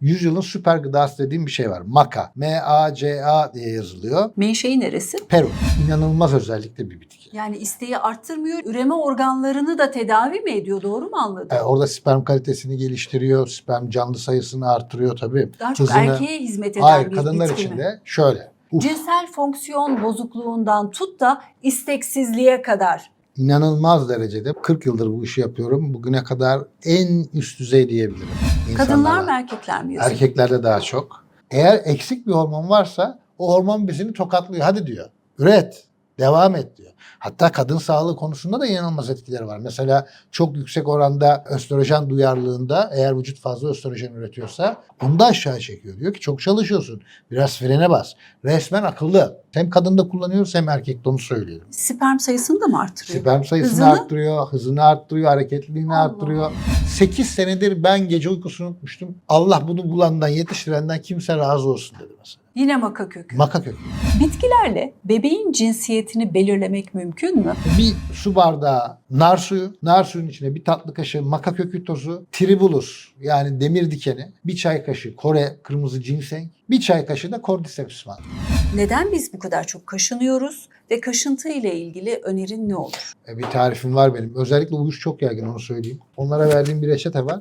Yüzyılın süper gıdası dediğim bir şey var. Maca. M-A-C-A diye yazılıyor. Menşei neresi? Peru. İnanılmaz özellikle bir bitki. Yani isteği arttırmıyor, üreme organlarını da tedavi mi ediyor? Doğru mu anladım? E, orada sperm kalitesini geliştiriyor, sperm canlı sayısını artırıyor tabii. Daha çok Hızını- erkeğe hizmet eden Hayır, bir kadınlar bitki için mi? de şöyle. Uf, Cinsel fonksiyon bozukluğundan tut da isteksizliğe kadar. inanılmaz derecede 40 yıldır bu işi yapıyorum. Bugüne kadar en üst düzey diyebilirim. Kadınlar mı erkekler mi? Yusuf? Erkeklerde daha çok. Eğer eksik bir hormon varsa o hormon bizini tokatlıyor. Hadi diyor. Üret. Devam et diyor. Hatta kadın sağlığı konusunda da inanılmaz etkileri var. Mesela çok yüksek oranda östrojen duyarlılığında eğer vücut fazla östrojen üretiyorsa onu da aşağı çekiyor. Diyor ki çok çalışıyorsun. Biraz frene bas. Resmen akıllı. Hem kadında kullanıyoruz hem erkekte onu söylüyorum. Sperm sayısını da mı artırıyor? Sperm sayısını Hızını? arttırıyor, hızını arttırıyor, hareketliliğini Allah. arttırıyor. 8 senedir ben gece uykusunu unutmuştum. Allah bunu bulandan, yetiştirenden kimse razı olsun dedi mesela. Yine maka kökü. Maka kökü. Bitkilerle bebeğin cinsiyetini belirlemek mümkün mü? Bir su bardağı nar suyu, nar suyun içine bir tatlı kaşığı maka kökü tozu, tribulus yani demir dikeni, bir çay kaşığı Kore kırmızı ginseng, bir çay kaşığı da cordyceps mantarı. Neden biz bu kadar çok kaşınıyoruz ve kaşıntı ile ilgili önerin ne olur? E, Bir tarifim var benim. Özellikle uyuz çok yaygın onu söyleyeyim. Onlara verdiğim bir reçete var.